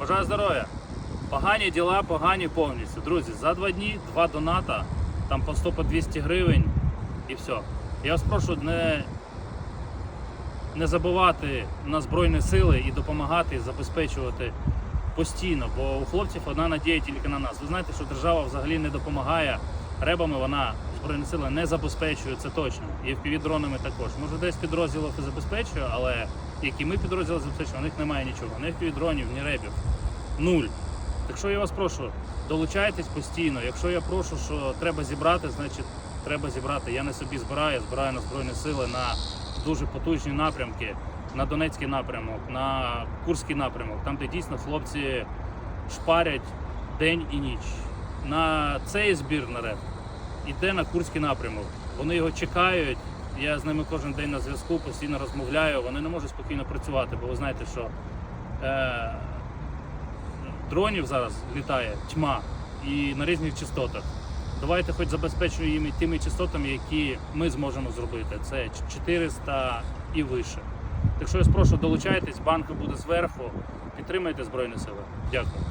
Бажаю здоров'я. Погані діла, погані повністю. Друзі, за два дні два доната, там по 100 по 200 гривень і все. Я вас прошу не, не забувати на Збройні сили і допомагати забезпечувати постійно, бо у хлопців одна надія тільки на нас. Ви знаєте, що держава взагалі не допомагає ребами, вона Збройні сили не забезпечує, це точно. І впівдронами також. Може десь підрозділів і забезпечує, але які ми підрозділи забезпечуємо, у них немає нічого. Ні впівдронів, ні ребів. Нуль. Так що я вас прошу, долучайтесь постійно. Якщо я прошу, що треба зібрати, значить треба зібрати. Я не собі збираю, я збираю на Збройні сили на дуже потужні напрямки, на Донецький напрямок, на Курський напрямок, там, де дійсно хлопці шпарять день і ніч. На цей збір на реп іде на Курський напрямок. Вони його чекають. Я з ними кожен день на зв'язку, постійно розмовляю. Вони не можуть спокійно працювати, бо ви знаєте, що е, дронів зараз літає тьма і на різних частотах. Давайте хоч забезпечуємо їм тими частотами, які ми зможемо зробити. Це 400 і вище. Так що я спрошу, долучайтесь, банка буде зверху. Підтримайте Збройні Сили. Дякую.